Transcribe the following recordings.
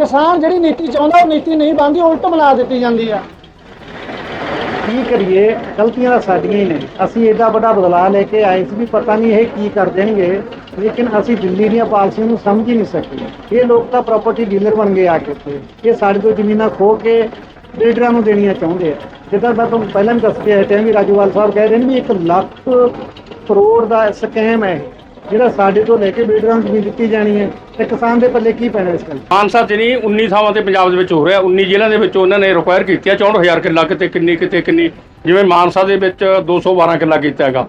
ਕਿਸਾਨ ਜਿਹੜੀ ਨੀਤੀ ਚਾਹੁੰਦਾ, ਉਹ ਨੀਤੀ ਨਹੀਂ ਬਣਦੀ, ਉਲਟ ਬਣਾ ਦਿੱਤੀ ਜਾਂਦੀ ਆ। ਕੀ ਕਰੀਏ? ਗਲਤੀਆਂ ਤਾਂ ਸਾਡੀਆਂ ਹੀ ਨੇ। ਅਸੀਂ ਐਡਾ ਵੱਡਾ ਬਦਲਾਅ ਲੈ ਕੇ ਆਏ ਸੀ ਵੀ ਪਤਾ ਨਹੀਂ ਇਹ ਕੀ ਕਰ ਦੇਣਗੇ, ਲੇਕਿਨ ਅਸੀਂ ਦਿੱਲੀ ਦੀਆਂ ਪਾਲਸੀਆਂ ਨੂੰ ਸਮਝ ਹੀ ਨਹੀਂ ਸਕੇ। ਇਹ ਲੋਕ ਤਾਂ ਪ੍ਰਾਪਰਟੀ ਡੀਲਰ ਬਣ ਗਏ ਆ ਕੇ ਇੱਥੇ। ਇਹ ਸਾਡੇ ਤੋਂ ਜ਼ਮੀਨਾਂ ਖੋ ਕੇ ਲੀਡਰਾਂ ਨੂੰ ਦੇਣੀਆਂ ਚਾਹੁੰਦੇ ਆ। ਜਿੱਦਾਂ ਮੈਂ ਤੁਹਾਨੂੰ ਪਹਿਲਾਂ ਵੀ ਦੱਸ ਕੇ ਹਟਿਆ ਵੀ ਰਾਜੂਵਾਲ ਸਾਹਿਬ ਕਹਿ ਰਹੇ ਨੇ ਵੀ 1 ਲੱਖ ਕਰੋੜ ਦਾ ਸਕੈਮ ਹੈ ਜਿਹੜਾ ਸਾਡੇ ਤੋਂ ਲੈ ਕੇ ਬਿਲਡਰਾਂ ਨੂੰ ਜ਼ਮੀਨ ਦਿੱਤੀ ਜਾਣੀ ਹੈ ਤੇ ਕਿਸਾਨ ਦੇ ਪੱਲੇ ਕੀ ਪੈਣਾ ਇਸ ਗੱਲ ਮਾਨਸਾ ਚ ਨਹੀਂ 19 ਥਾਵਾਂ ਤੇ ਪੰਜਾਬ ਦੇ ਵਿੱਚ ਹੋ ਰਿਹਾ 19 ਜ਼ਿਲ੍ਹਿਆਂ ਦੇ ਵਿੱਚ ਉਹਨਾਂ ਨੇ ਰਿਕੁਆਇਰ ਕੀਤੀ ਹੈ 64000 ਕਿੱਲਾ ਕਿਤੇ, ਕਿੰਨੀ ਕਿਤੇ, ਕਿੰਨੀ। ਜਿਵੇਂ ਮਾਨਸਾ ਦੇ ਵਿੱਚ 212 ਕਿੱਲਾ ਕੀਤਾ ਹੈਗਾ।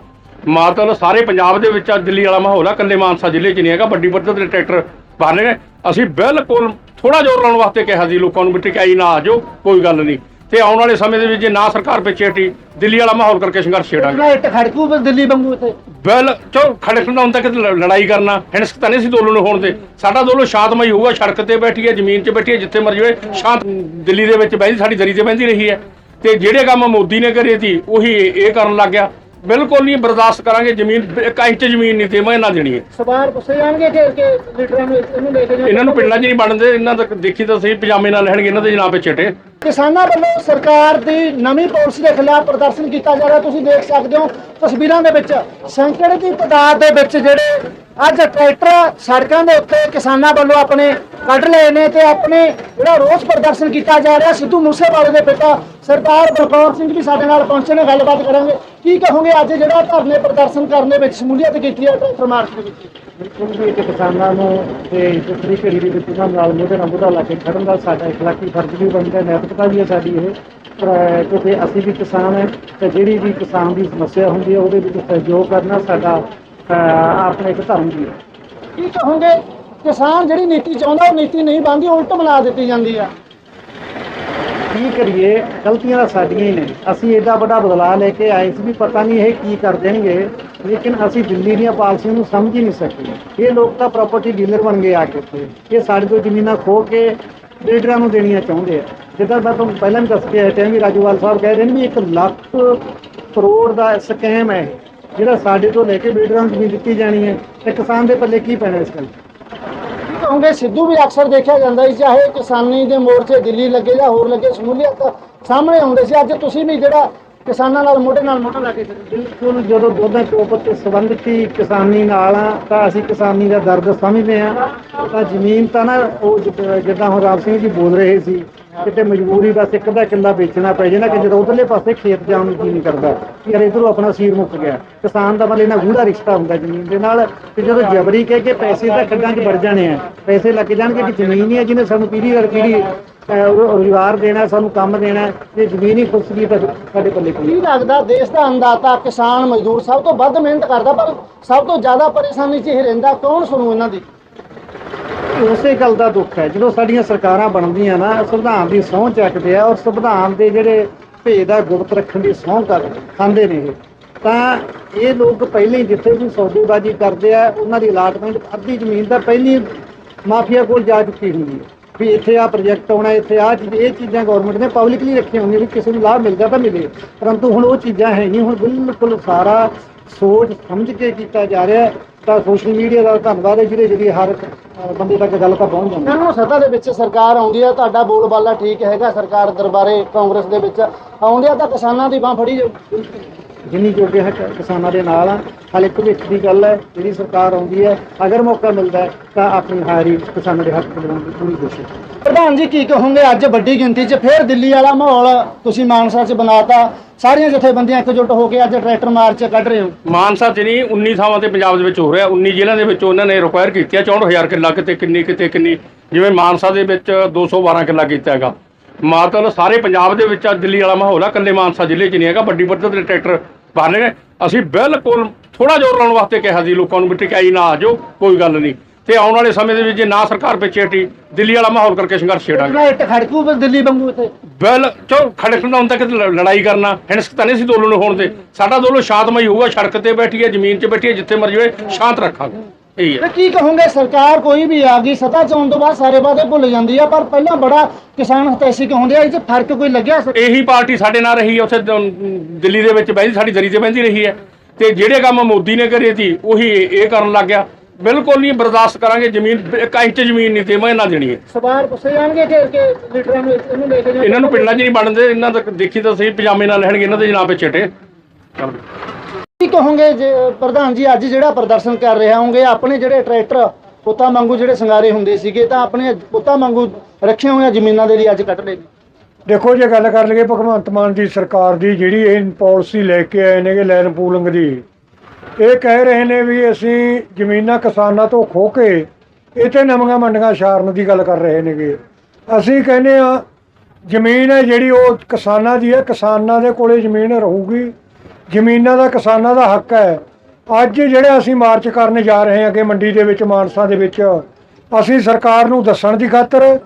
ਮਤਲਬ ਸਾਰੇ ਪੰਜਾਬ ਦੇ ਵਿੱਚ ਅੱਜ ਦਿੱਲੀ ਵਾਲਾ ਮਾਹੌਲ ਆ, ਇਕੱਲੇ ਮਾਨਸਾ ਜ਼ਿਲ੍ਹੇ 'ਚ ਨਹੀਂ ਹੈਗਾ, ਵੱਡੀ ਪੱਧਰ ਤੇ ਟਰੈਕਟਰ ਬਾਹਰ ਨੇ। ਅਸੀਂ ਬਿਲਕੁਲ ਥੋੜਾ ਜ਼ੋਰ ਲਾਉਣ ਵਾਸਤੇ ਕਿਹਾ ਸੀ, ਲੋਕਾਂ ਨੂੰ ਵੀ ਟਿਕਾਈ ਨਾ ਆ ਜਾਓ, ਕੋਈ ਗੱਲ ਨਹੀਂ। ਤੇ ਆਉਣ ਵਾਲੇ ਸਮੇਂ ਦੇ ਵਿੱਚ ਜੇ ਨਾ ਸਰਕਾਰ ਪਿੱਛੇ ਹਟੀ ਦਿੱਲੀ ਵਾਲਾ ਮਾਹੌਲ ਕਰਕੇ ਸੰਘਰਸ਼ ਛੇੜਾਂਗੇ। ਇੱਟ ਖੜਕੂ ਬਸ ਦਿੱਲੀ ਵਾਂਗੂ ਇੱਥੇ। ਬਿਲ ਚੋ ਖੜੇ ਖੜਾ ਹੁੰਦਾ ਕਿ ਲੜਾਈ ਕਰਨਾ ਹਿੰਸਕ ਤਾਂ ਨਹੀਂ ਸੀ ਦੋਲੋ ਨੂੰ ਹੋਣ ਦੇ ਸਾਡਾ ਦੋਲੋ ਸ਼ਾਂਤਮਈ ਹੋਊਗਾ ਸੜਕ ਤੇ ਬੈਠੀਏ ਜ਼ਮੀਨ 'ਚ ਬੈਠੀਏ ਜਿੱਥੇ ਮਰਜ਼ੀ ਹੋਏ ਸ਼ਾਂਤ ਦਿੱਲੀ ਦੇ ਵਿੱਚ ਬੈਠੀ ਸਾਡੀ ਦਰੀ ਤੇ ਬਹਿੰਦੀ ਰਹੀ ਹੈ। ਤੇ ਜਿਹੜੇ ਕੰਮ ਮੋਦੀ ਨੇ ਕਰੇ ਸੀ ਉਹੀ ਇਹ ਕਰਨ ਲੱਗ ਗਿਆ। ਬਿਲਕੁਲ ਨਹੀਂ ਬਰਦਾਸ਼ਤ ਕਰਾਂਗੇ ਜ਼ਮੀਨ ਇੱਕ ਇੰਚ ਜ਼ਮੀਨ ਨਹੀਂ ਦੇਵਾਂ ਨਾ ਦੇਣੀ ਹੈ। ਸਵਾਰ ਪੁੱਛੇ ਜਾਣਗੇ ਕਿ ਕਿ ਲੀਡਰਾਂ ਨੂੰ ਇਹਨੂੰ ਲੈ ਕੇ। ਇਹਨਾਂ ਨੂੰ ਪਿੰਡਾਂ 'ਚ ਨਹੀਂ ਬਣਦੇ ਇਹਨਾਂ ਦਾ ਦੇਖੀ ਤਾਂ ਸਹੀ ਪਜਾਮੇ ਨਾਲ ਲੈਣਗੇ ਇਹਨਾਂ ਦੇ ਜਨਾਬ ਚਿੱਟੇ ਕਿਸਾਨਾਂ ਵੱਲੋਂ ਸਰਕਾਰ ਦੀ ਨਵੀਂ ਪਾਲਿਸੀ ਦੇ ਖਿਲਾਫ ਪ੍ਰਦਰਸ਼ਨ ਕੀਤਾ ਜਾ ਰਿਹਾ। ਤੁਸੀਂ ਦੇਖ ਸਕਦੇ ਹੋ ਤਸਵੀਰਾਂ ਦੇ ਵਿੱਚ ਸੰਕਟ ਦੀ ਤਾਦਾਦ ਦੇ ਵਿੱਚ ਜਿਹੜੇ ਅੱਜ ਟਰੈਕਟਰ ਸੜਕਾਂ ਦੇ ਉੱਤੇ ਕਿਸਾਨਾਂ ਵੱਲੋਂ ਆਪਣੇ ਕੱਢ ਲਏ ਨੇ ਤੇ ਆਪਣੇ ਜਿਹੜਾ ਰੋਸ ਪ੍ਰਦਰਸ਼ਨ ਕੀਤਾ ਜਾ ਰਿਹਾ, ਸਿੱਧੂ ਮੂਸੇਵਾਲੇ ਦੇ ਪਿਤਾ ਸਰਦਾਰ ਬਲਕੌਰ ਸਿੰਘ ਵੀ ਸਾਡੇ ਨਾਲ ਪਹੁੰਚੇ ਨੇ, ਗੱਲਬਾਤ ਕਰਾਂਗੇ। ਕੀ ਕਹੋਗੇ ਅੱਜ ਜਿਹੜਾ ਧਰਨੇ ਪ੍ਰਦਰਸ਼ਨ ਕਰਨ ਦੇ ਵਿੱਚ ਸ਼ਮੂਲੀਅਤ ਕੀਤੀ ਹੈ ਟਰੈਕਟਰ ਮਾਰਚ ਦੇ ਵਿੱਚ? ਬਿਲਕੁਲ ਵੀ ਇੱਕ ਕਿਸਾਨਾਂ ਨੂੰ ਤੇ ਦੂਸਰੀ ਘੜੀ ਦੇ ਉਹਨਾਂ ਨਾਲ ਮੋਢੇ ਨਾਲ ਮੋਢਾ ਲਾ ਕੇ ਖੜਨ ਦਾ ਸਾਡਾ ਇਖਲਾਕੀ ਫਰਜ਼ ਵੀ ਬਣਦਾ ਨੈਤਿਕਤਾ ਵੀ ਹੈ ਸਾਡੀ ਇਹ। ਕਿਉਂਕਿ ਅਸੀਂ ਵੀ ਕਿਸਾਨ ਹੈ ਤੇ ਜਿਹੜੀ ਵੀ ਕਿਸਾਨ ਦੀ ਸਮੱਸਿਆ ਹੁੰਦੀ ਹੈ ਉਹਦੇ ਵਿੱਚ ਸਹਿਯੋਗ ਕਰਨਾ ਸਾਡਾ ਆਪਣਾ ਇੱਕ ਧਰਮ ਵੀ ਹੈ। ਕੀ ਕਹੋਗੇ? ਕਿਸਾਨ ਜਿਹੜੀ ਨੀਤੀ ਚਾਹੁੰਦਾ ਉਹ ਨੀਤੀ ਨਹੀਂ ਬਣਦੀ ਉਲਟ ਬਣਾ ਦਿੱਤੀ ਜਾਂਦੀ ਆ ਕੀ ਕਰੀਏ? ਗਲਤੀਆਂ ਸਾਡੀਆਂ ਹੀ ਨੇ। ਅਸੀਂ ਐਡਾ ਵੱਡਾ ਬਦਲਾਅ ਲੈ ਕੇ ਆਏ ਸੀ ਵੀ ਪਤਾ ਨਹੀਂ ਇਹ ਕੀ ਕਰ ਦੇਣਗੇ। ਲੇਕਿਨ ਅਸੀਂ ਦਿੱਲੀ ਦੀਆਂ ਪਾਲਸੀਆਂ ਨੂੰ ਸਮਝ ਹੀ ਨਹੀਂ ਸਕੇ। ਇਹ ਲੋਕ ਤਾਂ ਪ੍ਰਾਪਰਟੀ ਡੀਲਰ ਬਣ ਗਏ ਆ ਕੇ ਇਹ ਸਾਡੇ ਤੋਂ ਜ਼ਮੀਨਾਂ ਖੋ ਕੇ ਬਿਲਡਰਾਂ ਨੂੰ ਦੇਣੀਆਂ ਚਾਹੁੰਦੇ ਆ। ਜਿੱਦਾਂ ਮੈਂ ਤੁਹਾਨੂੰ ਪਹਿਲਾਂ ਵੀ ਦੱਸ ਕੇ ਹਟਿਆ ਵੀ ਰਾਜੂਵਾਲ ਸਾਹਿਬ ਕਹਿ ਰਹੇ ਨੇ ਵੀ 1 ਲੱਖ ਕਰੋੜ ਦਾ ਸਕੈਮ ਹੈ, ਜਿਹੜਾ ਸਾਡੇ ਤੋਂ ਲੈ ਕੇ ਬਿਲਡਰਾਂ ਨੂੰ ਜ਼ਮੀਨ ਦਿੱਤੀ ਜਾਣੀ ਹੈ। ਤੇ ਕਿਸਾਨ ਦੇ ਪੱਲੇ ਕੀ ਪੈਣਾ ਇਸ ਗੱਲ ਕੀ ਕਹੋਗੇ? ਸਿੱਧੂ ਵੀ ਅਕਸਰ ਦੇਖਿਆ ਜਾਂਦਾ ਸੀ, ਚਾਹੇ ਕਿਸਾਨੀ ਦੇ ਮੋਰਚੇ ਦਿੱਲੀ ਲੱਗੇ ਜਾਂ ਹੋਰ ਲੱਗੇ, ਸ਼ਮੂਲੀਅਤ ਸਾਹਮਣੇ ਆਉਂਦੇ ਸੀ। ਅੱਜ ਤੁਸੀਂ ਵੀ ਜਿਹੜਾ ਕਿਸਾਨਾਂ ਨਾਲ, ਮੋਢੇ ਨਾਲ ਮੋਢਾ ਲਾ ਕੇ ਬਿਲਕੁਲ, ਜਦੋਂ ਦੋਨਾਂ ਚੋਪ ਤੇ ਸੰਬੰਧਿਤ ਕਿਸਾਨੀ ਨਾਲ ਆ, ਤਾਂ ਅਸੀਂ ਕਿਸਾਨੀ ਦਾ ਦਰਦ ਸਮਝਦੇ ਆ ਤਾਂ ਜ਼ਮੀਨ ਤਾਂ ਨਾ, ਉਹ ਜਿੱਦਾਂ ਹੁਣ ਰਾਮ ਸਿੰਘ ਜੀ ਬੋਲ ਰਹੇ ਸੀ ਕਿਤੇ ਮਜਬੂਰੀ ਬਸ ਇੱਕ ਦਾ ਕਿੱਲਾ ਵੇਚਣਾ ਪੈ ਜਾਣਾ ਕਿ ਜਦੋਂ ਉਧਰਲੇ ਪਾਸੇ ਖੇਤ ਜਾਣ ਨੂੰ ਜੀ ਨਹੀਂ ਕਰਦਾ ਕਿ ਯਾਰ ਇਧਰੋਂ ਆਪਣਾ ਸੀਰ ਮੁੱਕ ਗਿਆ। ਕਿਸਾਨ ਦਾ ਮਤਲਬ ਇਹਨਾਂ ਗੂੜਾ ਰਿਸ਼ਤਾ ਹੁੰਦਾ ਜ਼ਮੀਨ ਦੇ ਨਾਲ ਤੇ ਜਦੋਂ ਜਬਰੀ ਕਹਿ ਕੇ ਪੈਸੇ ਤਾਂ ਖੱਡਾਂ 'ਚ ਵੜ ਜਾਣੇ ਆ ਪੈਸੇ ਲੱਗ ਜਾਣਗੇ ਕਿ ਜ਼ਮੀਨ ਹੀ ਹੈ ਜਿਹਨੇ ਸਾਨੂੰ ਪੀੜੀ ਦਰ ਪੀੜੀ ਅਹ, ਰੁਜ਼ਗਾਰ ਦੇਣਾ ਸਾਨੂੰ ਕੰਮ ਦੇਣਾ ਜੇ ਜ਼ਮੀਨ ਹੀ ਖੁੱਸ ਗਈ ਤਾਂ ਸਾਡੇ ਪੱਲੇ ਕੀ ਲੱਗਦਾ ਦੇਸ਼ ਦਾ ਅੰਦਾਤਾ ਕਿਸਾਨ ਮਜ਼ਦੂਰ ਸਭ ਤੋਂ ਵੱਧ ਮਿਹਨਤ ਕਰਦਾ ਪਰ ਸਭ ਤੋਂ ਜ਼ਿਆਦਾ ਪਰੇਸ਼ਾਨੀ 'ਚ ਇਹ ਰਹਿੰਦਾ ਕੌਣ ਸੁਣੂ ਇਹਨਾਂ ਦੀ? ਉਸੇ ਗੱਲ ਦਾ ਦੁੱਖ ਹੈ। ਜਦੋਂ ਸਾਡੀਆਂ ਸਰਕਾਰਾਂ ਬਣਦੀਆਂ ਨਾ, ਸੰਵਿਧਾਨ ਦੀ ਸਹੁੰ ਚੱਕਦੇ ਆ ਔਰ ਸੰਵਿਧਾਨ ਦੇ ਜਿਹੜੇ ਭੇਦ ਦਾ ਗੁਪਤ ਰੱਖਣ ਦੀ ਸਹੁੰ ਕਰ ਖਾਂਦੇ ਨੇ ਇਹ। ਤਾਂ ਇਹ ਲੋਕ ਪਹਿਲਾਂ ਹੀ ਜਿੱਥੇ ਵੀ ਸੌਦੇਬਾਜ਼ੀ ਕਰਦੇ ਆ, ਉਹਨਾਂ ਦੀ ਅਲਾਟਮੈਂਟ ਅੱਧੀ ਜ਼ਮੀਨ ਦਾ ਪਹਿਲੀ ਮਾਫੀਆ ਕੋਲ ਜਾ ਚੁੱਕੀ ਹੁੰਦੀ ਹੈ। ਵੀ ਇੱਥੇ ਆ ਪ੍ਰੋਜੈਕਟ ਆਉਣਾ, ਇੱਥੇ ਆ ਚੀਜ਼, ਇਹ ਚੀਜ਼ਾਂ ਗਵਰਨਮੈਂਟ ਨੇ ਪਬਲਿਕਲੀ ਰੱਖੀਆਂ ਹੁੰਦੀਆਂ ਵੀ ਕਿਸੇ ਨੂੰ ਲਾਭ ਮਿਲਦਾ ਤਾਂ ਮਿਲੇ। ਪਰੰਤੂ ਹੁਣ ਉਹ ਚੀਜ਼ਾਂ ਹੈ ਨਹੀਂ ਹੁਣ ਬਿਲਕੁਲ ਸਾਰਾ ਸੋਚ ਸਮਝ ਕੇ ਕੀਤਾ ਜਾ ਰਿਹਾ ਤਾਂ ਸੋਸ਼ਲ ਮੀਡੀਆ ਦਾ ਧੰਨਵਾਦ ਹੈ ਜਿਹਦੇ ਜਿਹੜੀ ਹਰ ਬੰਦੇ ਤੱਕ ਗੱਲ ਤਾਂ ਪਹੁੰਚ ਜਾਂਦੀ ਹੈ ਇਹਨਾਂ ਨੂੰ ਸੱਤਾ ਦੇ ਵਿੱਚ ਸਰਕਾਰ ਆਉਂਦੀ ਆ, ਤੁਹਾਡਾ ਬੋਲਬਾਲਾ ਠੀਕ ਹੈਗਾ, ਸਰਕਾਰ ਦਰਬਾਰੇ ਕਾਂਗਰਸ ਦੇ ਵਿੱਚ ਆਉਂਦੇ ਆ, ਤਾਂ ਕਿਸਾਨਾਂ ਦੀ ਬਾਹ ਫੜੀ ਜਾਊ। ਜਿੰਨੀ ਜੋਗੇ ਹੈ ਕ- ਕਿਸਾਨਾਂ ਦੇ ਨਾਲ ਆ ਹਾਲੇ ਭਵਿੱਖ ਦੀ ਗੱਲ ਹੈ ਜਿਹੜੀ ਸਰਕਾਰ ਆਉਂਦੀ ਹੈ ਅਗਰ ਮੌਕਾ ਮਿਲਦਾ ਹੈ ਤਾਂ ਆਪਣੀ ਹਾਰੀ ਕਿਸਾਨਾਂ ਦੇ ਹੱਕ ਬਣਾਉਣ ਦੀ ਪੂਰੀ ਕੋਸ਼ਿਸ਼ ਪ੍ਰਧਾਨ ਜੀ ਕੀ ਕਹੋਗੇ? ਅੱਜ ਵੱਡੀ ਗਿਣਤੀ 'ਚ ਫੇਰ ਦਿੱਲੀ ਵਾਲਾ ਮਾਹੌਲ ਤੁਸੀਂ ਮਾਨਸਾ 'ਚ ਬਣਾਤਾ। ਸਾਰੀਆਂ ਜਥੇਬੰਦੀਆਂ ਇਕਜੁੱਟ ਹੋ ਕੇ ਅੱਜ ਟਰੈਕਟਰ ਮਾਰਚ ਕੱਢ ਰਹੇ ਹੋ। ਮਾਨਸਾ ਚ ਨਹੀਂ 19 ਥਾਵਾਂ ਤੇ ਪੰਜਾਬ ਦੇ ਵਿੱਚ ਹੋ ਰਿਹਾ। 19 ਜ਼ਿਲ੍ਹਿਆਂ ਦੇ ਵਿੱਚ ਉਹਨਾਂ ਨੇ ਰਿਕੁਆਇਰ ਕੀਤੀ ਹੈ 64000 ਕਿੱਲਾ ਕਿਤੇ ਕਿੰਨੀ ਕਿਤੇ ਕਿੰਨੀ। ਜਿਵੇਂ ਮਾਨਸਾ ਦੇ ਵਿੱਚ 212 ਕਿੱਲਾ ਕੀਤਾ ਹੈਗਾ। ਮਤਲਬ ਸਾਰੇ ਪੰਜਾਬ ਦੇ ਵਿੱਚ ਅੱਜ ਦਿੱਲੀ ਵਾਲਾ ਮਾਹੌਲ ਆ ਇਕੱਲੇ ਮਾਨਸਾ ਜ਼ਿਲ੍ਹੇ 'ਚ ਨਹੀਂ ਹੈਗਾ ਵੱਡੀ ਪੱਧਰ ਤੇ ਟਰੈਕਟਰ ਬਾਹਰ ਨੇ ਅਸੀਂ ਬਿਲਕੁਲ ਥੋੜਾ ਜ਼ੋਰ ਲਾਉਣ ਵਾਸਤੇ ਕਿਹਾ ਸੀ ਲੋਕਾਂ ਨੂੰ ਵੀ ਟਿਕਾਈ ਨਾ ਆ ਜਾਓ ਕੋਈ ਗੱਲ ਨਹੀਂ। ਤੇ ਆਉਣ ਵਾਲੇ ਸਮੇਂ ਦੇ ਵਿੱਚ ਜੇ ਨਾ ਸਰਕਾਰ ਪਿੱਛੇ ਹਟੀ ਦਿੱਲੀ ਵਾਲਾ ਮਾਹੌਲ ਕਰਕੇ ਸੰਘਰਸ਼ ਛੇੜਾਂਗੇ। ਇੱਟ ਖੜਕੂ ਬਸ ਦਿੱਲੀ ਵਾਂਗੂ ਇੱਥੇ। ਬਿਲ ਚੋ ਖੜੇ ਖੜਾ ਹੁੰਦਾ ਕਿ ਲੜਾਈ ਕਰਨਾ ਹਿੰਸਕ ਤਾਂ ਨਹੀਂ ਸੀ ਦੋਲੋ ਨੂੰ ਹੋਣ ਦੇ। ਸਾਡਾ ਦੋਲੋ ਸ਼ਾਂਤਮਈ ਹੋਊਗਾ ਸੜਕ ਤੇ ਬੈਠੀਏ ਜ਼ਮੀਨ 'ਚ ਬੈਠੀਏ ਜਿੱਥੇ ਮਰਜ਼ੀ ਹੋਏ ਸ਼ਾਂਤ ਰੱਖਾਂਗੇ। ਤੇ ਕੀ ਕਹੋਗੇ ਸਰਕਾਰ ਕੋਈ ਵੀ ਆ ਗਈ ਸੱਤਾ 'ਚ ਆਉਣ ਤੋਂ ਬਾਅਦ ਸਾਰੇ ਵਾਅਦੇ ਭੁੱਲ ਜਾਂਦੀ ਆ ਪਰ ਪਹਿਲਾਂ ਬੜਾ ਕਿਸਾਨ ਹਤੈਸ਼ੀ ਹੁੰਦੇ ਆ? ਇਹ 'ਚ ਫ਼ਰਕ ਕੋਈ ਲੱਗਿਆ? ਸਰ ਇਹੀ ਪਾਰਟੀ ਸਾਡੇ ਨਾਲ ਰਹੀ ਹੈ ਉੱਥੇ ਦ- ਦਿੱਲੀ ਦੇ ਵਿੱਚ ਬਹਿੰਦੀ ਸਾਡੀ ਦਰੀ ਤੇ ਬਹਿੰਦੀ ਰਹੀ ਹੈ ਤੇ ਜਿਹੜੇ ਕੰਮ ਮੋਦੀ ਨੇ ਕਰੇ ਸੀ ਉਹੀ ਇਹ ਕਰਨ ਲੱਗ ਗਿਆ। ਬਿਲਕੁਲ ਨਹੀਂ ਬਰਦਾਸ਼ਤ ਕਰਾਂਗੇ ਜ਼ਮੀਨ ਇੱਕ ਇੰਚ ਜ਼ਮੀਨ ਨਹੀਂ ਦੇਵਾਂਗੇ ਨਾ ਦੇਣੀ ਹੈ ਸਵਾਲ ਪੁੱਛੇ ਜਾਣਗੇ ਕਿ ਕਿ ਲੀਡਰਾਂ ਨੂੰ ਇਹਨੂੰ ਲੈ ਕੇ ਜਾਓ ਇਹਨਾਂ ਨੂੰ ਪਿੰਡਾਂ 'ਚ ਨਹੀਂ ਬਣਦੇ ਇਹਨਾਂ ਦਾ ਦੇਖੀ ਤਾਂ ਸਹੀ ਪਜਾਮੇ ਨਾਲ ਲੈਣਗੇ ਇਹਨਾਂ ਦੇ ਜਨਾਬ ਚਿੱਟੇ ਕੀ ਕਹੋਗੇ ਜੇ ਪ੍ਰਧਾਨ ਜੀ, ਅੱਜ ਜਿਹੜਾ ਪ੍ਰਦਰਸ਼ਨ ਕਰ ਰਹੇ ਹੋਗੇ ਆਪਣੇ ਜਿਹੜੇ ਟਰੈਕਟਰ, ਪੁੱਤਾਂ ਵਾਂਗੂ ਜਿਹੜੇ ਸੰਗਾਰੇ ਹੁੰਦੇ ਸੀਗੇ, ਤਾਂ ਆਪਣੇ ਪੁੱਤਾਂ ਵਾਂਗੂ ਰੱਖੀਆਂ ਹੋਈਆਂ ਜ਼ਮੀਨਾਂ ਦੇ ਲਈ ਅੱਜ ਕੱਢ ਰਹੇ ਨੇ ਦੇਖੋ, ਜੇ ਗੱਲ ਕਰ ਲਈਏ ਭਗਵੰਤ ਮਾਨ ਦੀ ਸਰਕਾਰ ਦੀ, ਜਿਹੜੀ ਇਹ ਪਾਲਿਸੀ ਲੈ ਕੇ ਆਏ ਨੇਗੇ ਲੈਂਡ ਪੂਲਿੰਗ ਦੀ, ਇਹ ਕਹਿ ਰਹੇ ਨੇ ਵੀ ਅਸੀਂ ਜ਼ਮੀਨਾਂ ਕਿਸਾਨਾਂ ਤੋਂ ਖੋ ਕੇ ਇੱਥੇ ਨਵੀਆਂ ਮੰਡੀਆਂ ਛਾਰਨ ਦੀ ਗੱਲ ਕਰ ਰਹੇ ਨੇਗੇ। ਅਸੀਂ ਕਹਿੰਦੇ ਆ ਜ਼ਮੀਨ ਹੈ ਜਿਹੜੀ ਉਹ ਕਿਸਾਨਾਂ ਦੀ ਹੈ, ਕਿਸਾਨਾਂ ਦੇ ਕੋਲੇ ਜ਼ਮੀਨ ਰਹੂਗੀ। ਜ਼ਮੀਨਾਂ ਦਾ ਕਿਸਾਨਾਂ ਦਾ ਹੱਕ ਹੈ। ਅੱਜ ਜਿਹੜੇ ਅਸੀਂ ਮਾਰਚ ਕਰਨ ਜਾ ਰਹੇ ਹਾਂ ਕਿ ਮੰਡੀ ਦੇ ਵਿੱਚ ਮਾਨਸਾ ਦੇ ਵਿੱਚ ਅਸੀਂ ਸਰਕਾਰ ਨੂੰ ਦੱਸਣ ਦੀ ਖਾਤਰ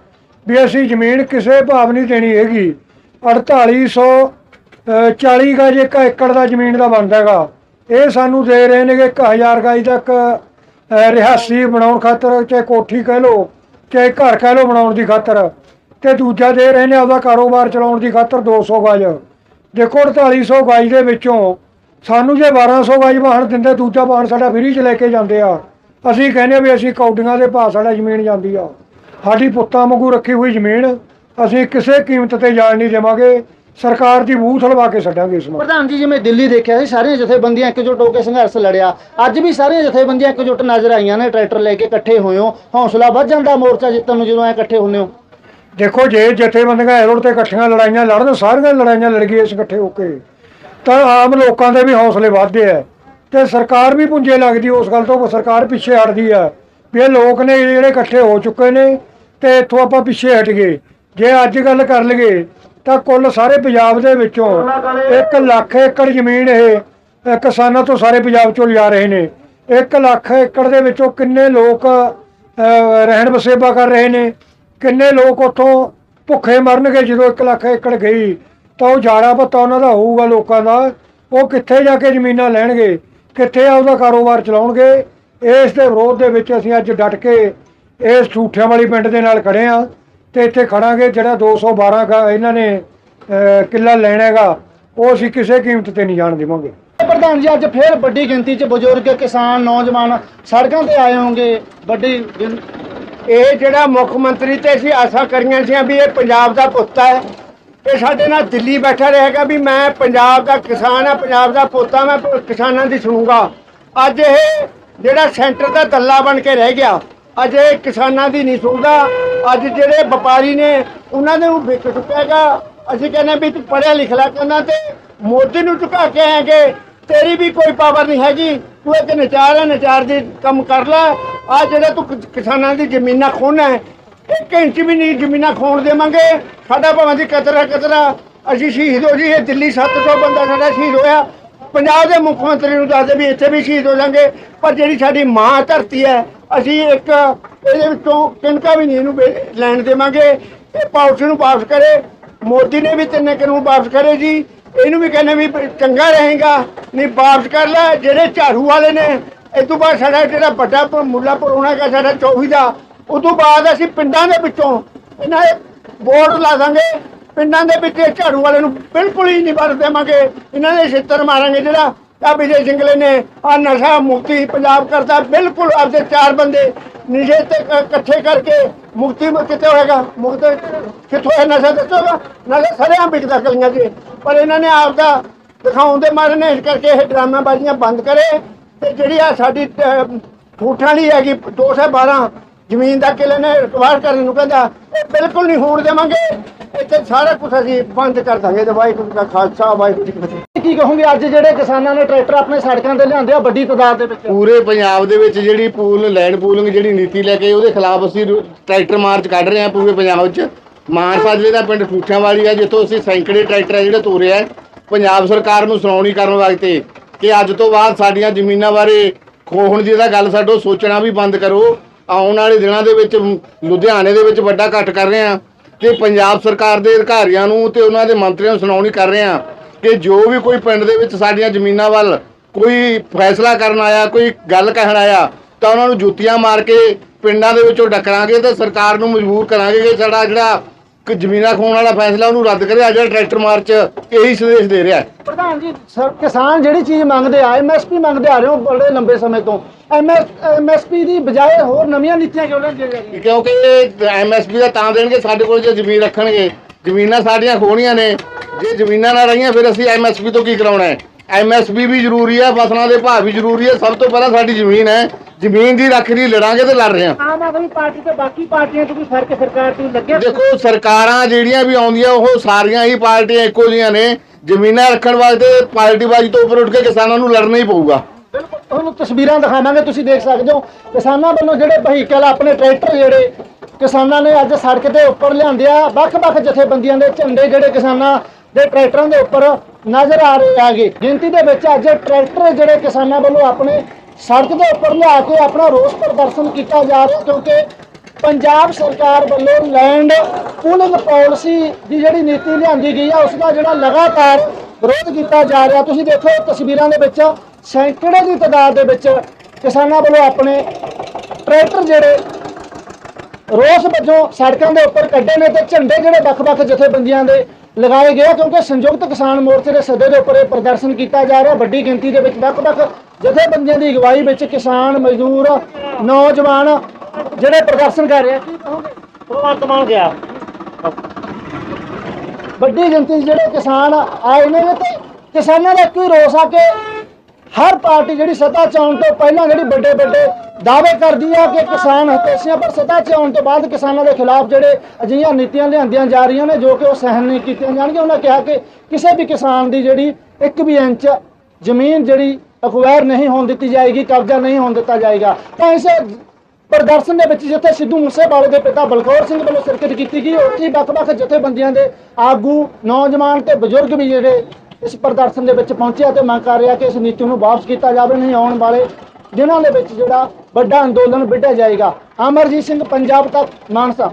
ਵੀ ਅਸੀਂ ਜ਼ਮੀਨ ਕਿਸੇ ਭਾਵ ਨਹੀਂ ਦੇਣੀ ਹੈਗੀ। 4840 ਗਜ ਇੱਕ ਏਕੜ ਦਾ ਜ਼ਮੀਨ ਦਾ ਬਣਦਾ ਹੈਗਾ। ਇਹ ਸਾਨੂੰ ਦੇ ਰਹੇ ਨੇ ਕਿ 1000 ਗਜ ਤੱਕ ਅ, ਰਿਹਾਸੀ ਬਣਾਉਣ ਖਾਤਰ ਚਾਹੇ ਕੋਠੀ ਕਹਿ ਲਓ ਚਾਹੇ ਘਰ ਕਹਿ ਲਓ ਬਣਾਉਣ ਦੀ ਖਾਤਰ। ਤੇ ਦੂਜਾ ਦੇ ਰਹੇ ਨੇ ਆਪਦਾ ਕਾਰੋਬਾਰ ਚਲਾਉਣ ਦੀ ਖਾਤਰ 200 ਗਜ। ਦੇਖੋ 4800 ਗਜ ਦੇ ਵਿੱਚੋਂ ਸਾਨੂੰ ਜੇ 1200 ਗਜ ਵਾਹਣ ਦਿੰਦੇ, ਦੂਜਾ ਵਾਹਣ ਸਾਡਾ ਫ੍ਰੀ ਚ ਲੈ ਕੇ ਜਾਂਦੇ ਆ। ਅਸੀਂ ਕਹਿੰਦੇ ਵੀ ਅਸੀਂ ਕੌਡੀਆਂ ਦੇ ਭਾਅ ਸਾਡਾ ਜ਼ਮੀਨ ਜਾਂਦੀ ਆ। ਸਾਡੀ ਪੁੱਤਾਂ ਵਾਂਗੂ ਰੱਖੀ ਹੋਈ ਜ਼ਮੀਨ ਅਸੀਂ ਕਿਸੇ ਕੀਮਤ ਤੇ ਜਾਣ ਨਹੀਂ ਦੇਵਾਂਗੇ। ਸਰਕਾਰ ਦੀ ਮੂੰਹ ਥਲਵਾ ਕੇ ਛੱਡਾਂਗੇ ਇਸ ਨੂੰ। ਪ੍ਰਧਾਨ ਜੀ, ਜਿਵੇਂ ਦਿੱਲੀ ਦੇਖਿਆ ਸੀ, ਸਾਰੀਆਂ ਜਥੇਬੰਦੀਆਂ ਇੱਕਜੁੱਟ ਹੋ ਕੇ ਸੰਘਰਸ਼ ਲੜਿਆ। ਅੱਜ ਵੀ ਸਾਰੀਆਂ ਜਥੇਬੰਦੀਆਂ ਇੱਕਜੁੱਟ ਨਜ਼ਰ ਆਈਆਂ ਨੇ, ਟਰੈਕਟਰ ਲੈ ਕੇ ਇਕੱਠੇ ਹੋਏ ਹੋ। ਹੌਸਲਾ ਵੱਧ ਜਾਂਦਾ ਮੋਰਚਾ ਜਿੱਤਣ ਨੂੰ ਜਦੋਂ ਐ ਇਕੱਠੇ ਹੁੰਦੇ ਹੋ। ਦੇਖੋ ਜੇ ਜਥੇਬੰਦੀਆਂ ਐਰੋਡ ਤੇ ਇਕੱਠੀਆਂ ਲੜਾਈਆਂ ਲੜਨ, ਸਾਰੀਆਂ ਲੜਾਈਆਂ ਲੜ ਗਏ ਇਸ ਇਕੱਠੇ ਹੋ ਕੇ, ਤਾਂ ਆਮ ਲੋਕਾਂ ਦੇ ਵੀ ਹੌਸਲੇ ਵੱਧਦੇ ਆ। ਤੇ ਸਰਕਾਰ ਵੀ ਪੁੰਜੇ ਲੱਗਦੀ, ਉਸ ਗੱਲ ਤੋਂ ਸਰਕਾਰ ਪਿੱਛੇ ਹਟਦੀ ਆ, ਵੀ ਇਹ ਲੋਕ ਨੇ ਜਿਹੜੇ ਇਕੱਠੇ ਹੋ ਚੁੱਕੇ ਨੇ, ਤੇ ਇੱਥੋਂ ਆਪਾਂ ਪਿੱਛੇ ਹਟ ਗਏ। ਜੇ ਅੱਜ ਗੱਲ ਕਰ ਲਈਏ, ਤਾਂ ਕੁੱਲ ਸਾਰੇ ਪੰਜਾਬ ਦੇ ਵਿੱਚੋਂ 1 ਲੱਖ ਏਕੜ ਜ਼ਮੀਨ ਇਹ ਕਿਸਾਨਾਂ ਤੋਂ ਸਾਰੇ ਪੰਜਾਬ ਚੋਂ ਲਿਆ ਰਹੇ ਨੇ। 1 ਲੱਖ ਏਕੜ ਦੇ ਵਿੱਚੋਂ ਕਿੰਨੇ ਲੋਕ ਰਹਿਣ ਬਸੇਬਾ ਕਰ ਰਹੇ ਨੇ ਕਿੰਨੇ ਲੋਕ ਉੱਥੋਂ ਭੁੱਖੇ ਮਰਨਗੇ ਜਦੋਂ 1 ਲੱਖ ਏਕੜ ਗਈ? ਤਾਂ ਉਹ ਜਾੜਾ ਪੱਤਾ ਉਹਨਾਂ ਦਾ ਹੋਊਗਾ ਲੋਕਾਂ ਦਾ। ਉਹ ਕਿੱਥੇ ਜਾ ਕੇ ਜ਼ਮੀਨਾਂ ਲੈਣਗੇ? ਕਿੱਥੇ ਆਪਦਾ ਕਾਰੋਬਾਰ ਚਲਾਉਣਗੇ? ਇਸ ਦੇ ਵਿਰੋਧ ਦੇ ਵਿੱਚ ਅਸੀਂ ਅੱਜ ਡਟ ਕੇ ਇਸ ਝੂਠਿਆਂ ਵਾਲੀ ਪਿੰਡ ਦੇ ਨਾਲ ਖੜੇ ਆ ਤੇ ਇੱਥੇ ਖੜਾਂਗੇ ਜਿਹੜਾ 212 ਗਾ ਇਹਨਾਂ ਨੇ ਕਿੱਲਾ ਲੈਣਾ ਹੈਗਾ, ਉਹ ਅਸੀਂ ਕਿਸੇ ਕੀਮਤ ਤੇ ਨਹੀਂ ਜਾਣ ਦੇਵਾਂਗੇ। ਪ੍ਰਧਾਨ ਜੀ, ਅੱਜ ਫੇਰ ਵੱਡੀ ਗਿਣਤੀ 'ਚ ਬਜ਼ੁਰਗ, ਕਿਸਾਨ, ਨੌਜਵਾਨ ਸੜਕਾਂ ਤੇ ਆਏ ਹੋਣਗੇ। ਵੱਡੀ ਗਿਣ- ਇਹ ਜਿਹੜਾ ਮੁੱਖ ਮੰਤਰੀ ਤੇ ਅਸੀਂ ਆਸਾਂ ਕਰੀਆਂ ਸੀ ਵੀ ਇਹ ਪੰਜਾਬ ਦਾ ਪੁੱਤ ਹੈ, ਇਹ ਸਾਡੇ ਨਾਲ ਦਿੱਲੀ ਬੈਠਾ ਰਹੇਗਾ ਵੀ ਮੈਂ ਪੰਜਾਬ ਦਾ ਕਿਸਾਨ ਆ, ਪੰਜਾਬ ਦਾ ਪੋਤਾ ਮੈਂ ਪ- ਕਿਸਾਨਾਂ ਦੀ ਸੁਣੂਗਾ। ਅੱਜ ਇਹ ਜਿਹੜਾ ਸੈਂਟਰ ਦਾ ਦੱਲਾ ਬਣ ਕੇ ਰਹਿ ਗਿਆ, ਅੱਜ ਇਹ ਕਿਸਾਨਾਂ ਦੀ ਨਹੀਂ ਸੁਣਦਾ। ਅੱਜ ਜਿਹੜੇ ਵਪਾਰੀ ਨੇ, ਉਹਨਾਂ ਦੇ ਨੂੰ ਵਿਕ ਚੁੱਕੇਗਾ ਅਸੀਂ ਕਹਿੰਦੇ ਵੀ ਤੂੰ ਪੜ੍ਹਿਆ ਲਿਖ ਲੈ ਕਹਿੰਦਾ ਤੇ, ਮੋਦੀ ਨੂੰ ਝੁਕਾ ਕੇ ਆਏਗੇ, ਤੇਰੀ ਵੀ ਕੋਈ ਪਾਵਰ ਨਹੀਂ ਹੈਗੀ। ਤੂੰ ਇੱਕ ਨਚਾਰ ਹੈ ਨਚਾਰ ਦੀ ਕੰਮ ਕਰ ਲੈ ਆ ਜਿਹੜਾ ਤੂੰ ਕਿ- ਕਿਸਾਨਾਂ ਦੀ ਜ਼ਮੀਨਾਂ ਖੋਹਣਾ ਹੈ, ਇੱਕ ਇੰਚ ਵੀ ਨਹੀਂ ਜ਼ਮੀਨਾਂ ਖੋਣ ਦੇਵਾਂਗੇ। ਸਾਡਾ ਭਾਵੇਂ ਦੀ ਕਤਰਾ ਕਤਰਾ ਅਸੀਂ ਸ਼ਹੀਦ ਹੋ ਜੀ ਇਹ ਦਿੱਲੀ 700 ਬੰਦਾ ਸਾਡਾ ਸ਼ਹੀਦ ਹੋਇਆ। ਪੰਜਾਬ ਦੇ ਮੁੱਖ ਮੰਤਰੀ ਨੂੰ ਦੱਸਦੇ ਵੀ ਇੱਥੇ ਵੀ ਸ਼ਹੀਦ ਹੋ ਜਾਾਂਗੇ। ਪਰ ਜਿਹੜੀ ਸਾਡੀ ਮਾਂ ਧਰਤੀ ਹੈ, ਅਸੀਂ ਇੱਕ ਇਹਦੇ ਵਿੱਚੋਂ ਕਿਣਕਾ ਵੀ ਨਹੀਂ ਇਹਨੂੰ ਵੇ- ਲੈਣ ਦੇਵਾਂਗੇ। ਇਹ ਪਾਲਿਸੀ ਨੂੰ ਵਾਪਸ ਕਰੇ। ਮੋਦੀ ਨੇ ਵੀ ਤਿੰਨੇ ਕਾਨੂੰਨ ਵਾਪਸ ਕਰੇ ਜੀ। ਇਹਨੂੰ ਵੀ ਕਹਿੰਦੇ ਵੀ ਚੰਗਾ ਰਹੇਗਾ। ਨਹੀਂ, ਵਾਪਸ ਕਰ ਲੈ। ਜਿਹੜੇ ਝਾੜੂ ਵਾਲੇ ਨੇ ਇਹ ਤੋਂ ਬਾਅਦ ਸਾਡਾ ਜਿਹੜਾ ਵੱਡਾ ਪ- ਮੁੱਲਾਪੁਰ ਹੋਣਾ ਹੈਗਾ ਸਾਡਾ 24 ਦਾ ਉਸ ਤੋਂ ਬਾਅਦ ਅਸੀਂ ਪਿੰਡਾਂ ਦੇ ਵਿੱਚੋਂ ਇਹਨਾਂ ਦੇ ਲਾ ਦਾਂਗੇ। ਪਿੰਡਾਂ ਦੇ ਵਿੱਚ ਝਾੜੂ ਵਾਲੇ ਨੂੰ ਬਿਲਕੁਲ ਹੀ ਨਹੀਂ ਵਰ ਦੇਵਾਂਗੇ। ਇਹਨਾਂ ਦੇ ਛਿੱਤਰ ਮਾਰਾਂਗੇ ਜਿਹੜਾ ਆ ਵਿਜੇ ਸਿੰਗਲੇ ਨੇ ਆ ਨਸ਼ਾ ਮੁਕਤੀ ਪੰਜਾਬ ਕਰਦਾ, ਬਿਲਕੁਲ ਆਪਦੇ ਚਾਰ ਬੰਦੇ ਨਿਸ਼ੇ ਤੇ ਇਕੱਠੇ ਕਰਕੇ ਮੁਕਤੀ ਕਿੱਥੇ ਹੋਏਗਾ। ਮੁਕਤ ਕਿੱਥੋਂ ਇਹ ਨਸ਼ਾ ਦੱਸੋਗਾ ਨਸ਼ਾ ਸਰਿਆਂ ਵਿਕਦਾ ਗਲੀਆਂ 'ਚ ਪਰ ਇਹਨਾਂ ਨੇ ਆਪਦਾ ਦਿਖਾਉਣ ਦੇ ਮਾਰੇ ਨੇ, ਇਸ ਕਰਕੇ ਇਹ ਡਰਾਮਾਬਾਜ਼ੀਆਂ ਬੰਦ ਕਰੇ। ਤੇ ਜਿਹੜੀ ਆ ਸਾਡੀ ਠੂਠਾਂ ਵਾਲੀ ਹੈਗੀ 212 ਜ਼ਮੀਨ ਦਾ ਕਿਲੇ ਨੇ ਰਿਕਵਾਇਰ ਕਰਨ ਨੂੰ ਕਹਿੰਦਾ ਇਹ ਬਿਲਕੁਲ ਨਹੀਂ ਹੋਣ ਦੇਵਾਂਗੇ। ਇੱਥੇ ਸਾਰਾ ਕੁਝ ਅਸੀਂ ਬੰਦ ਕਰ ਦਾਂਗੇ ਤੇ ਵਾਹਿਗੁਰੂ ਦਾ ਖਾਲਸਾ ਵਾਹਿਗੁਰੂ ਜੀ ਕੀ ਫਤਿਹ। ਕੀ ਕਹੋਗੇ ਅੱਜ ਜਿਹੜੇ ਕਿਸਾਨਾਂ ਨੇ ਟਰੈਕਟਰ ਆਪਣੇ ਸੜਕਾਂ ਤੇ ਲਿਆਂਦੇ ਆ ਵੱਡੀ ਤਾਦਾਦ ਦੇ ਵਿੱਚ? ਪੂਰੇ ਪੰਜਾਬ ਦੇ ਵਿੱਚ ਜਿਹੜੀ ਪੂਲ ਲੈਂਡ ਪੂਲਿੰਗ ਜਿਹੜੀ ਨੀਤੀ ਲੈ ਕੇ ਉਹਦੇ ਖਿਲਾਫ ਅਸੀਂ ਟਰੈਕਟਰ ਮਾਰਚ ਕੱਢ ਰਹੇ ਹਾਂ ਪੂਰੇ ਪੰਜਾਬ 'ਚ ਮਾਨਸਾ ਜ਼ਿਲ੍ਹੇ ਦਾ ਪਿੰਡ ਠੂਠਿਆਂ ਵਾਲੀ ਹੈ ਜਿੱਥੋਂ ਅਸੀਂ ਸੈਂਕੜੇ ਟਰੈਕਟਰ ਆ ਜਿਹੜੇ ਤੋਰੇ ਆ ਪੰਜਾਬ ਸਰਕਾਰ ਨੂੰ ਸੁਣਾਉਣੀ ਕਰਨ ਵਾਸਤੇ। ਕਿ ਅੱਜ ਤੋਂ ਬਾਅਦ ਸਾਡੀਆਂ ਜ਼ਮੀਨਾਂ ਬਾਰੇ ਖੋਹਣ ਦੀ ਤਾਂ ਗੱਲ ਸਾਡੋ ਸੋਚਣਾ ਵੀ ਬੰਦ ਕਰੋ। ਆਉਣ ਵਾਲੇ ਦਿਨਾਂ ਦੇ ਵਿੱਚ ਲੁਧਿਆਣੇ ਦੇ ਵਿੱਚ ਵੱਡਾ ਇਕੱਠ ਕਰ ਰਹੇ ਹਾਂ ਤੇ ਪੰਜਾਬ ਸਰਕਾਰ ਦੇ ਅਧਿਕਾਰੀਆਂ ਨੂੰ ਤੇ ਉਹਨਾਂ ਦੇ ਮੰਤਰੀਆਂ ਨੂੰ ਸੁਣਾਉਣੀ ਕਰ ਰਹੇ ਹਾਂ ਕਿ ਜੋ ਵੀ ਕੋਈ ਪਿੰਡ ਦੇ ਵਿੱਚ ਸਾਡੀਆਂ ਜ਼ਮੀਨਾਂ ਵੱਲ ਕੋਈ ਫੈਸਲਾ ਕਰਨ ਆਇਆ, ਕੋਈ ਗੱਲ ਕਹਿਣ ਆਇਆ, ਤਾਂ ਉਹਨਾਂ ਨੂੰ ਜੁੱਤੀਆਂ ਮਾਰ ਕੇ ਪਿੰਡਾਂ ਦੇ ਵਿੱਚੋਂ ਡਕਰਾਂਗੇ ਤੇ ਸਰਕਾਰ ਨੂੰ ਮਜਬੂਰ ਕਰਾਂਗੇ ਕਿ ਸਾਡਾ ਜਿਹੜਾ ਕ- ਜ਼ਮੀਨਾਂ ਖੋਣ ਵਾਲਾ ਫੈਸਲਾ ਉਹਨੂੰ ਰੱਦ ਕਰੇ ਅੱਜ ਦਾ ਟਰੈਕਟਰ ਮਾਰਚ ਇਹੀ ਸੰਦੇਸ਼ ਦੇ ਰਿਹਾ ਹੈ। ਪ੍ਰਧਾਨ ਜੀ ਸਰ ਕਿਸਾਨ ਜਿਹੜੀ ਚੀਜ਼ ਮੰਗਦੇ ਆ ਐਮਐਸਪੀ ਮੰਗਦੇ ਆ ਰਹੇ ਹੋ ਬੜੇ ਲੰਬੇ ਸਮੇਂ ਤੋਂ। ਐਮਐਸਪੀ ਦੀ ਬਜਾਏ ਹੋਰ ਨਵੀਆਂ ਨੀਤੀਆਂ ਕਿਉਂ ਲੈਂਦੇ ਜਾ ਕਿਉਂਕਿ ਐਮਐਸਪੀ ਦਾ ਤਾਂ ਦੇਣਗੇ ਸਾਡੇ ਕੋਲ ਜੇ ਜ਼ਮੀਨ ਰੱਖਣਗੇ। ਜ਼ਮੀਨਾਂ ਸਾਡੀਆਂ ਖੋਣੀਆਂ ਨੇ। ਜੇ ਜ਼ਮੀਨਾਂ ਨਾ ਰਹੀਆਂ ਫਿਰ ਅਸੀਂ ਐਮਐਸਪੀ ਤੋਂ ਕੀ ਕਰਾਉਣਾ ਹੈ? ਐਮਐਸਪੀ ਵੀ ਜ਼ਰੂਰੀ ਹੈ ਫਸਲਾਂ ਦੇ ਭਾਅ ਵੀ ਜ਼ਰੂਰੀ ਹੈ ਸਭ ਤੋਂ ਪਹਿਲਾਂ ਸਾਡੀ ਜ਼ਮੀਨ ਹੈ। ਜ਼ਮੀਨ ਦੀ ਰੱਖ ਲਈ ਲੜਾਂਗੇ ਤੇ ਲੜ ਰਹੇ ਹਾਂ। ਆਮ ਆਦਮੀ ਪਾਰਟੀ ਤੇ ਬਾਕੀ ਪਾਰਟੀਆਂ 'ਚ ਕੋਈ ਫ਼ਰਕ ਸਰਕਾਰ 'ਚ ਲੱਗਿਆ? ਦੇਖੋ ਸਰਕਾਰਾਂ ਜਿਹੜੀਆਂ ਵੀ ਆਉਂਦੀਆਂ ਉਹ ਸਾਰੀਆਂ ਹੀ ਪਾਰਟੀਆਂ ਇੱਕੋ ਜਿਹੀਆਂ ਨੇ। ਜ਼ਮੀਨਾਂ ਰੱਖਣ ਵਾਸਤੇ ਪਾਰਟੀਬਾਜ਼ੀ ਤੋਂ ਉੱਪਰ ਉੱਠ ਕੇ ਕਿਸਾਨਾਂ ਨੂੰ ਲੜਨਾ ਹੀ ਪਊਗਾ। ਬਿਲਕੁਲ ਤੁਹਾਨੂੰ ਤਸਵੀਰਾਂ ਦਿਖਾਵਾਂਗੇ ਤੁਸੀਂ ਦੇਖ ਸਕਦੇ ਹੋ। ਕਿਸਾਨਾਂ ਵੱਲੋਂ ਜਿਹੜੇ ਵਹੀਕਲ ਆਪਣੇ ਟਰੈਕਟਰ ਜਿਹੜੇ ਕਿਸਾਨਾਂ ਨੇ ਅੱਜ ਸੜਕ ਦੇ ਉੱਪਰ ਲਿਆਂਦੇ ਆ ਵੱਖ-ਵੱਖ ਜਥੇਬੰਦੀਆਂ ਦੇ ਝੰਡੇ ਜਿਹੜੇ ਕਿਸਾਨਾਂ ਦੇ ਟਰੈਕਟਰਾਂ ਦੇ ਉੱਪਰ ਨਜ਼ਰ ਆ ਰਹੇ ਆਗੇ। ਗਿਣਤੀ ਦੇ ਵਿੱਚ ਅੱਜ ਟਰੈਕਟਰ ਜਿਹੜੇ ਕਿਸਾਨਾਂ ਵੱਲੋਂ ਆਪਣੇ ਸੜਕ ਦੇ ਉੱਪਰ ਲਿਆ ਕੇ ਆਪਣਾ ਰੋਸ ਪ੍ਰਦਰਸ਼ਨ ਕੀਤਾ ਜਾ ਰਿਹਾ ਕਿਉਂਕਿ ਪੰਜਾਬ ਸਰਕਾਰ ਵੱਲੋਂ ਲੈਂਡ ਪੂਲਿੰਗ ਪਾਲਿਸੀ ਦੀ ਜਿਹੜੀ ਨੀਤੀ ਲਿਆਂਦੀ ਗਈ ਆ ਉਸ ਦਾ ਜਿਹੜਾ ਲਗਾਤਾਰ ਵਿਰੋਧ ਕੀਤਾ ਜਾ ਰਿਹਾ। ਤੁਸੀਂ ਦੇਖੋ ਤਸਵੀਰਾਂ ਦੇ ਵਿੱਚ, ਸੈਂਕੜੇ ਦੀ ਤਾਦਾਦ ਦੇ ਵਿੱਚ ਕਿਸਾਨਾਂ ਵੱਲੋਂ ਆਪਣੇ ਟਰੈਕਟਰ ਜਿਹੜੇ ਰੋਸ ਵਜੋਂ ਸੜਕਾਂ ਦੇ ਉੱਪਰ ਕੱਢੇ ਨੇ ਤੇ ਝੰਡੇ ਜਿਹੜੇ ਵੱਖ-ਵੱਖ ਜਥੇਬੰਦੀਆਂ ਦੇ ਲਗਾਏ ਗਏ ਕਿਉਂਕਿ ਸੰਯੁਕਤ ਕਿਸਾਨ ਮੋਰਚੇ ਦੇ ਸੱਦੇ ਦੇ ਉੱਪਰ ਇਹ ਪ੍ਰਦਰਸ਼ਨ ਕੀਤਾ ਜਾ ਰਿਹਾ। ਵੱਡੀ ਗਿਣਤੀ ਦੇ ਵਿੱਚ ਵੱਖ-ਵੱਖ ਜਥੇਬੰਦੀਆਂ ਦੀ ਅਗਵਾਈ ਵਿੱਚ ਕਿਸਾਨ ਮਜ਼ਦੂਰ ਨੌਜਵਾਨ ਜਿਹੜੇ ਪ੍ਰਦਰਸ਼ਨ ਕਰ ਰਹੇ ਕੀ ਕਹੋਗੇ ਭਗਵੰਤ ਮਾਨ ਗਿਆ। ਵੱਡੀ ਗਿਣਤੀ ਜਿਹੜੇ ਕਿਸਾਨ ਆਏ ਨੇ ਤੇ ਕਿਸਾਨਾਂ ਦਾ ਹੀ ਰੋਸ ਆ ਕਿ ਹਰ ਪਾਰਟੀ ਜਿਹੜੀ ਸੱਤਾ ਚ ਆਉਣ ਤੋਂ ਪਹਿਲਾਂ ਜਿਹੜੀ ਵੱਡੇ ਵੱਡੇ ਦਾਅਵੇ ਕਰਦੀ ਆ ਕਿ ਕਿਸਾਨ ਹਿਤੈਸ਼ੀਆਂ ਪਰ ਸੱਤਾ ਚ ਆਉਣ ਤੋਂ ਬਾਅਦ ਕਿਸਾਨਾਂ ਦੇ ਖਿਲਾਫ ਜਿਹੜੇ ਅਜਿਹੀਆਂ ਨੀਤੀਆਂ ਲਿਆਂਦੀਆਂ ਜਾ ਰਹੀਆਂ ਨੇ ਜੋ ਕਿ ਉਹ ਸਹਿਨ ਨਹੀਂ ਕੀਤੀਆਂ ਜਾਣਗੀਆਂ। ਉਹਨਾਂ ਕਿਹਾ ਕਿ ਕਿਸੇ ਵੀ ਕਿਸਾਨ ਦੀ ਜਿਹੜੀ ਇੱਕ ਵੀ ਇੰਚ ਜ਼ਮੀਨ ਜਿਹੜੀ ਅਕਵਾਇਰ ਨਹੀਂ ਹੋਣ ਦਿੱਤੀ ਜਾਏਗੀ, ਕਬਜ਼ਾ ਨਹੀਂ ਹੋਣ ਦਿੱਤਾ ਜਾਏਗਾ। ਤਾਂ ਇਸ ਪ੍ਰਦਰਸ਼ਨ ਦੇ ਵਿੱਚ ਜਿੱਥੇ ਸਿੱਧੂ ਮੂਸੇਵਾਲੇ ਦੇ ਪਿਤਾ ਬਲਕੌਰ ਸਿੰਘ ਵੱਲੋਂ ਸ਼ਿਰਕਤ ਕੀਤੀ ਗਈ, ਉੱਥੇ ਹੀ ਵੱਖ-ਵੱਖ ਜਥੇਬੰਦੀਆਂ ਦੇ ਆਗੂ, ਨੌਜਵਾਨ ਤੇ ਬਜ਼ੁਰਗ ਵੀ ਜਿਹੜੇ ਇਸ ਪ੍ਰਦਰਸ਼ਨ ਦੇ ਵਿੱਚ ਪਹੁੰਚਿਆ ਅਤੇ ਮੰਗ ਕਰ ਰਿਹਾ ਕਿ ਇਸ ਨੀਤੀ ਨੂੰ ਵਾਪਸ ਕੀਤਾ ਜਾਵੇ, ਨਹੀਂ ਆਉਣ ਵਾਲੇ ਦਿਨਾਂ ਦੇ ਵਿੱਚ ਜਿਹੜਾ ਵੱਡਾ ਅੰਦੋਲਨ ਵਿੱਢਿਆ ਜਾਏਗਾ। ਅਮਰਜੀਤ ਸਿੰਘ, ਪੰਜਾਬ ਤੱਕ, ਮਾਨਸਾ।